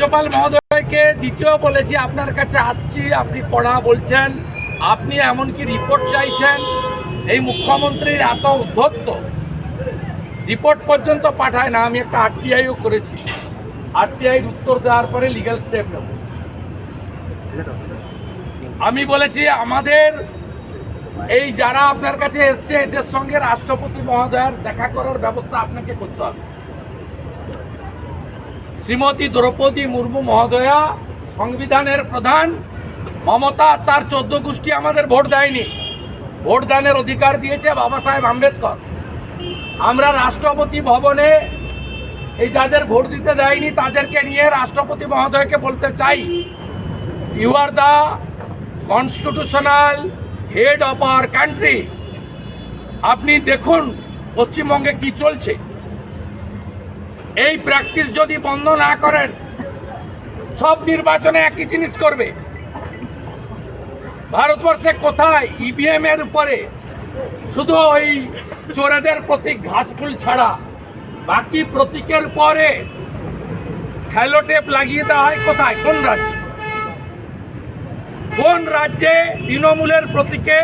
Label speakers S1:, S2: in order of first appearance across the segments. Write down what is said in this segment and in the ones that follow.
S1: রাজ্যপাল মহোদয়কে দ্বিতীয় বলেছি, আপনার কাছে আসছি, আপনি পড়া বলছেন, আপনি এমনকি রিপোর্ট চাইছেন। এই মুখ্যমন্ত্রীর এত উদ্ধত্ত। রিপোর্ট পর্যন্ত পাঠায় না, আমি একটা আরটিআইও করেছি। আরটিআইয়ের উত্তর দেওয়ার পরে লিগাল স্টেপ নেব। আমি বলেছি, আমাদের এই যারা আপনার কাছে এসছে, এদের সঙ্গে রাষ্ট্রপতি মহোদয়ের দেখা করার ব্যবস্থা আপনাকে করতে হবে। শ্রীমতী দ্রৌপদী মুর্মু মহোদয়া, সংবিধানের প্রধান। মমতা তার চোদ্দ গোষ্ঠী আমাদের ভোট দেয়নি। ভোট দানের অধিকার দিয়েছে বাবা সাহেব আম্বেদকর। আমরা রাষ্ট্রপতি ভবনে এই যাদের ভোট দিতে দেয়নি, তাদেরকে নিয়ে রাষ্ট্রপতি মহোদয়কে বলতে চাই। You are the constitutional head of our country আপনি দেখুন, পশ্চিমবঙ্গে কি চলছে। এই প্র্যাকটিস যদি বন্ধ না করেন, সব নির্বাচনে একই জিনিস করবে। ভারতবর্ষে কোথায় ইভিএম এর উপরে শুধু ওই চোরেদের প্রতীক ঘাসফুল ছাড়া, বাকি প্রতীকের পরে স্যালোটেপ লাগিয়ে দেওয়া হয় কোথায়? কোন রাজ্যে? কোন রাজ্যে তৃণমূলের প্রতীকে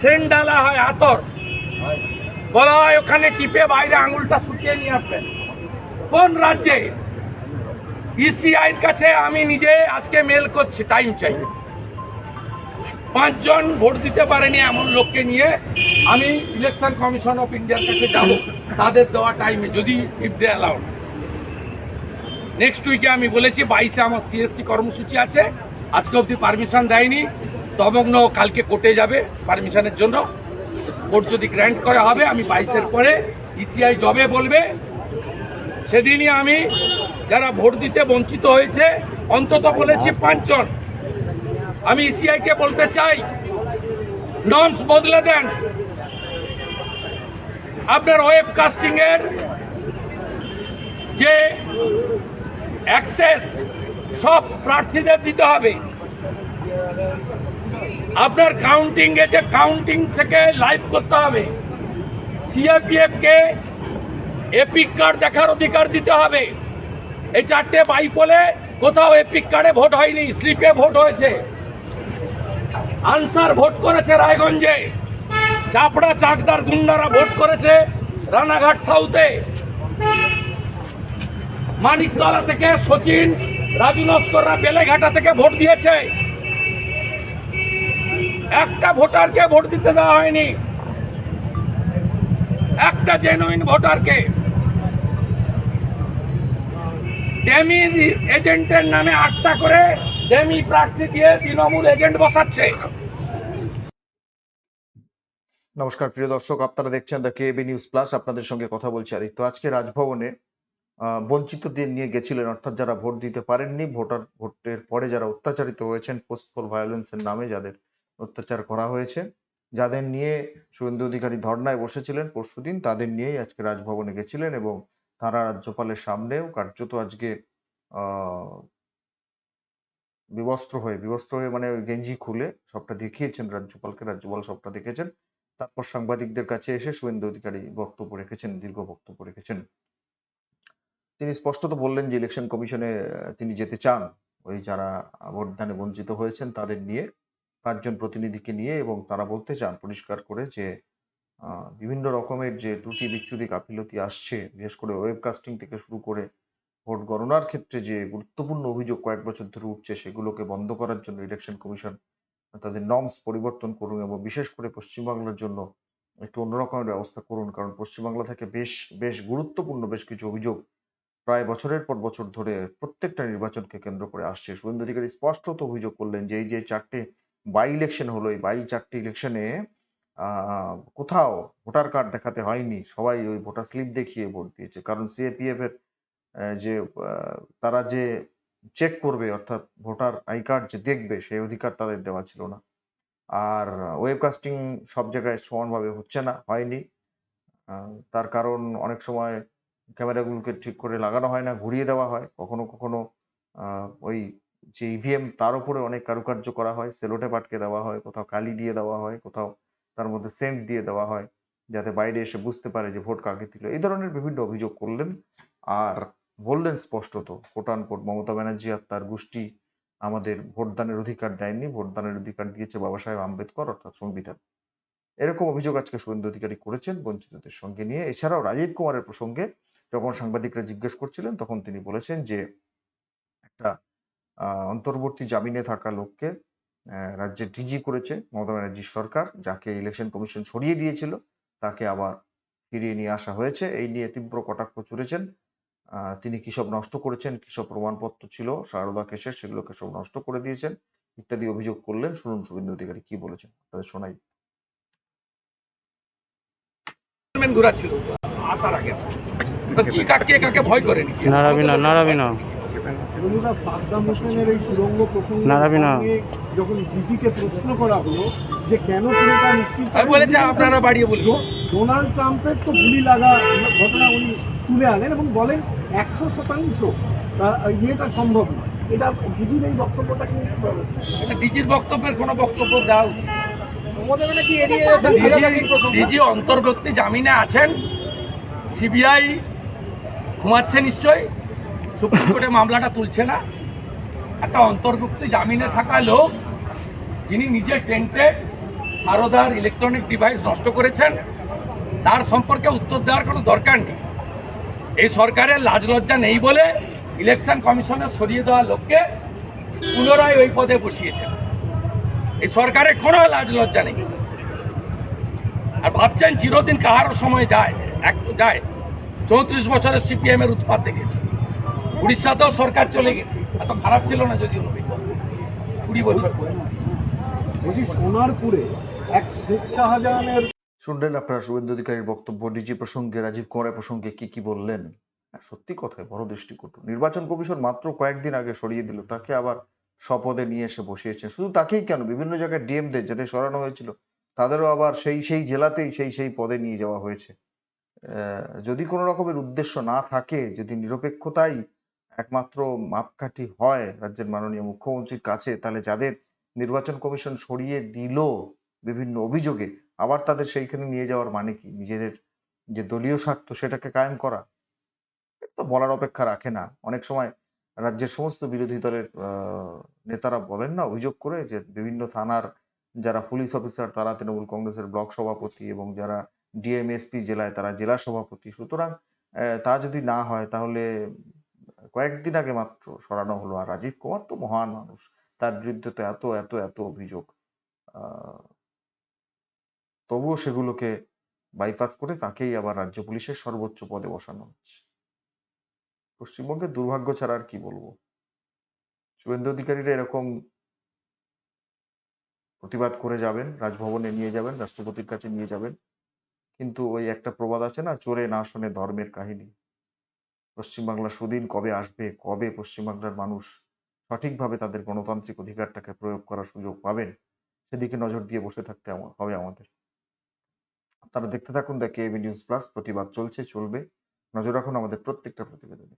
S1: সেন্ট ডালা হয় আতর? বলা হয় ওখানে টিপে বাইরে আঙুলটা শুকিয়ে নিয়ে আসবেন। কোন রাজ্যে ইসিআইর কাছে আমি নিজে আজকে মেল করছি টাইম চাই। পাঁচজন ভোট দিতে পারেনি এমন লোককে নিয়ে আমি ইলেকশন কমিশন অফ ইন্ডিয়ার কাছে যাব। তাদের দেওয়া টাইমে যদি ইফ দে অ্যালাউ নেক্সট উইকে আমি বলেছি, বাইশে আমার সিএসসি কর্মসূচি আছে। আজকে অবধি পারমিশন দেয়নি। তমগ্ন কালকে কোর্টে যাবে পারমিশনের জন্য। কোর্ট যদি গ্র্যান্ট করা হবে, আমি বাইশের পরে ইসিআই জবে বলবে। সেদিনই আমি যারা ভোট দিতে বঞ্চিত হয়েছে, অন্তত বলেছি পাঁচজন। আমি ইসিআই কে বলতে চাই নর্মস বদলে দেন। আপনার ওয়েব কাস্টিং এর যে অ্যাক্সেস সব প্রার্থীদের দিতে হবে। আপনার কাউন্টিং এ যে কাউন্টিং থেকে লাইভ করতে হবে। সিআরপিএফ কে এপিক কার্ড দেখার অধিকার দিতে হবে। এই চারটে বাইপোলে কোথাও এপিক কার্ডে ভোট হয়নি, স্লিপে ভোট হয়েছে। আনসার ভোট করেছে রায়গঞ্জে। চাপড়া, চাকদার গুন্ডারা ভোট করেছে রানাঘাট সাউথে। মানিকতলা থেকে সচিন, রাজু নস্কররা বেলেঘাটা থেকে ভোট দিয়েছে। একটা ভোটারকে ভোট দিতে দেওয়া হয়নি। একটা জেনুইন ভোটারকে। ডেমি এজেন্টের নামে আটটা করে ডেমি প্রার্থী দিয়ে তৃণমূল এজেন্ট বসাচ্ছে।
S2: নমস্কার, প্রিয় দর্শক, আপনারা দেখছেন দ্য কেবি নিউজ প্লাস আপনাদের সঙ্গে কথা বলছি আদিত্য। আজকে রাজভবনে বঞ্চিতদের নিয়ে গেছিলেন, অর্থাৎ যারা ভোট দিতে পারেননি, ভোটার, ভোটের পরে যারা অত্যাচারিত হয়েছেন পোস্টপোল ভায়োলেন্সের নামে যাদের অত্যাচার করা হয়েছে, যাদের নিয়ে শুভেন্দু অধিকারী ধর্নায় বসেছিলেন, পরশুদিন তাদের নিয়েই আজকে রাজভবনে গেছিলেন এবং তারা রাজ্যপালের সামনেও কার্যত আজকে বিবস্ত্র হয়ে বিবস্ত্র হয়ে মানে গেঞ্জি খুলে সবটা দেখিয়েছেন রাজ্যপালকে, রাজ্যপাল সবটা দেখেছেন। তারপর সাংবাদিকদের কাছে এসে শুভেন্দু অধিকারী বক্তব্য রেখেছেন, দীর্ঘ বক্তব্য রেখেছেন। তিনি স্পষ্টত বললেন যে ইলেকশন কমিশনে তিনি যেতে চান। ওই যারা ভোটদানে বঞ্চিত হয়েছেন তাদের নিয়ে, পাঁচজন প্রতিনিধিকে নিয়ে এবং তারা বলতে চান পরিষ্কার করে যে বিভিন্ন রকমের যে ত্রুটি বিচ্যুতি গাফিলতি আসছে, বিশেষ করে ওয়েবকাস্টিং থেকে শুরু করে ভোট গণনার ক্ষেত্রে যে গুরুত্বপূর্ণ অভিযোগ কয়েক বছর ধরে উঠছে, সেগুলোকে বন্ধ করার জন্য ইলেকশন কমিশন তাদের নর্মস পরিবর্তন করুন এবং বিশেষ করে পশ্চিমবাংলার জন্য একটু অন্যরকমের ব্যবস্থা করুন। কারণ পশ্চিমবাংলা থেকে বেশ বেশ গুরুত্বপূর্ণ বেশ কিছু অভিযোগ প্রায় বছরের পর বছর ধরে প্রত্যেকটা নির্বাচনকে কেন্দ্র করে আসছে। শুভেন্দু অধিকারী স্পষ্টত অভিযোগ করলেন যে এই যে চারটে বাই ইলেকশন হলো, এই বাই চারটে ইলেকশনে কোথাও ভোটার কার্ড দেখাতে হয়নি। সবাই ওই ভোটার স্লিপ দেখিয়ে ভোট দিয়েছে। কারণ সিএপিএফ এর যে তারা যে চেক করবে, অর্থাৎ ভোটার আই কার্ড যে দেখবে, সেই অধিকার তাদের দেওয়া ছিল না। আর ওয়েবকাস্টিং সব জায়গায় সমানভাবে হচ্ছে না, হয়নি। তার কারণ অনেক সময় ক্যামেরাগুলোকে ঠিক করে লাগানো হয় না, ঘুরিয়ে দেওয়া হয়। কখনো কখনো ওই যে ইভিএম তার উপরে অনেক কারুকার্য করা হয়। সেলোটেপ আটকে দেওয়া হয়, কোথাও কালি দিয়ে দেওয়া হয়, কোথাও তার মধ্যে সেন্ট দিয়ে দেওয়া হয় যাতে বাইরে এসে বুঝতে পারে যে ভোট কাকে দিল। এই ধরনের বিভিন্ন অভিযোগ করলেন আর বললেন স্পষ্টত কোটান কোট মমতা ব্যানার্জি আর তার গোষ্ঠী আমাদের ভোটদানের অধিকার দেয়নি, ভোটদানের অধিকার দিয়েছে বাবা সাহেব আম্বেদকর, অর্থাৎ সংবিধান। এরকম অভিযোগ আজকে শুভেন্দু অধিকারী করেছেন বঞ্চিতদের সঙ্গে নিয়ে। এছাড়াও রাজীব কুমারের প্রসঙ্গে যখন সাংবাদিকরা জিজ্ঞেস করছিলেন, তখন তিনি বলেছেন যে একটা অন্তর্বর্তী জামিনে থাকা লোককে আহ, রাজ্যের ডিজি করেছে মমতা ব্যানার্জির সরকার যাকে ইলেকশন কমিশন সরিয়ে দিয়েছিল তাকে আবার ফিরিয়ে নিয়ে আসা হয়েছে। এই নিয়ে তীব্র কটাক্ষ চড়েছেন। তিনি কি সব নষ্ট করেছেন কি সব প্রমাণপত্র ছিল সারদা কেসের সেগুলোকে সব নষ্ট করে দিয়েছেন ইত্যাদি অভিযোগ করলেন। শুনুন শুভেন্দু অধিকারী কি বলেছেন আপনাদের শোনাই।
S1: চেয়ারম্যান ঘোরাচ্ছিল আসার আগে। কাকে কাকে ভয় করেনি?
S3: নাড়াবি না নাড়াবি না।
S4: বন্ধুরা সাদ্দাম হোসেনের এই সুরঙ্গ প্রসঙ্গ
S3: নাড়াবি না।
S4: যখন ডিজিকে প্রশ্ন করা হলো যে কেন পুরোটা
S1: বলেছি আপনারা বাড়িয়ে বলি
S4: ডোনাল্ড ট্রাম্পের তো গুলি লাগা ঘটনা উনি তুলে আনেন এবং বলেন একশো শতাংশ ইয়েটা সম্ভব নয়। এটা ডিজির এই বক্তব্যটা কি
S1: এটা ডিজির বক্তব্যের কোনো বক্তব্য দেওয়া উচিত
S4: এড়িয়ে
S1: ডিজি অন্তর্বর্তী জামিনে আছেন সিবিআই ঘুমাচ্ছে নিশ্চয়ই। সুপ্রিম কোর্টে মামলাটা তুলছে না। একটা অন্তর্ভুক্তি জামিনে থাকা লোক, যিনি নিজের টেন্টে সারদার ইলেকট্রনিক ডিভাইস নষ্ট করেছেন, তার সম্পর্কে উত্তর দেওয়ার কোনো দরকার নেই। এই সরকারের লাজ লজ্জা নেই বলে ইলেকশন কমিশনের সরিয়ে দেওয়া লোককে পুনরায় ওই পদে বসিয়েছেন। এই সরকারের কোনো লাজ লজ্জা নেই। আর ভাবছেন চিরদিন কাহারও সময় যায়? এক যায়। চৌত্রিশ বছরের সিপিএম এর উৎপাদ দেখেছি। উড়িষ্যাতেও সরকার চলে গেছে। এত খারাপ ছিল না যদিও কুড়ি বছর পরে।
S4: সোনারপুরে এক শাহজাহানের
S2: শুনলেন আপনারা শুভেন্দু অধিকারীর বক্তব্য ডিজি প্রসঙ্গে রাজীব কুমারের প্রসঙ্গে কি কি বললেন? হ্যাঁ, সত্যি কথায় বড় দৃষ্টিকটু। নির্বাচন কমিশন মাত্র কয়েকদিন আগে সরিয়ে দিল তাকে আবার স্বপদে নিয়ে এসে বসিয়েছে শুধু তাকেই কেন? বিভিন্ন জায়গায় ডিএমদের যাদের সরানো হয়েছিল তাদেরও আবার সেই সেই জেলাতেই সেই সেই পদে নিয়ে যাওয়া হয়েছে। আহ, যদি কোনো রকমের উদ্দেশ্য না থাকে যদি নিরপেক্ষতাই একমাত্র মাপকাঠি হয় রাজ্যের মাননীয় মুখ্যমন্ত্রীর কাছে, তাহলে যাদের নির্বাচন কমিশন সরিয়ে দিল বিভিন্ন অভিযোগে, আবার তাদের সেইখানে নিয়ে যাওয়ার মানে কি? নিজেদের যে দলীয় স্বার্থ সেটাকে কায়েম করা? তো বলার অপেক্ষা রাখে না। অনেক সময় রাজ্যের সমস্ত বিরোধী দলের নেতারা বলেন না, অভিযোগ করে যে বিভিন্ন থানার যারা পুলিশ অফিসার, তারা তৃণমূল কংগ্রেসের ব্লক সভাপতি এবং যারা ডিএমএসপি জেলায় তারা জেলা সভাপতি। সুতরাং তা যদি না হয়, তাহলে কয়েকদিন আগে মাত্র সরানো হলো। আর রাজীব কুমার তো মহান মানুষ। তার বিরুদ্ধে তো এত এত এত অভিযোগ। তবুও সেগুলোকে বাইপাস করে তাকেই আবার রাজ্য পুলিশের সর্বোচ্চ পদে বসানো হচ্ছে। পশ্চিমবঙ্গের দুর্ভাগ্য ছাড়া আর কি বলব? শুভেন্দু অধিকারীরা এরকম প্রতিবাদ করে যাবেন, রাজভবনে নিয়ে যাবেন, রাষ্ট্রপতির কাছে নিয়ে যাবেন। কিন্তু ওই একটা প্রবাদ আছে না, চোরে না শোনে ধর্মের কাহিনী। পশ্চিমবাংলা সুদিন কবে আসবে, কবে পশ্চিমবাংলার মানুষ সঠিকভাবে তাদের গণতান্ত্রিক অধিকারটাকে প্রয়োগ করার সুযোগ পাবেন, সেদিকে নজর দিয়ে বসে থাকতে হবে আমাদের। আপনারা দেখতে থাকুন দ্য কেবি নিউজ প্লাস, প্রতিবাদ চলছে, চলবে। নজর রাখুন আমাদের প্রত্যেকটা প্রতিবেদনে।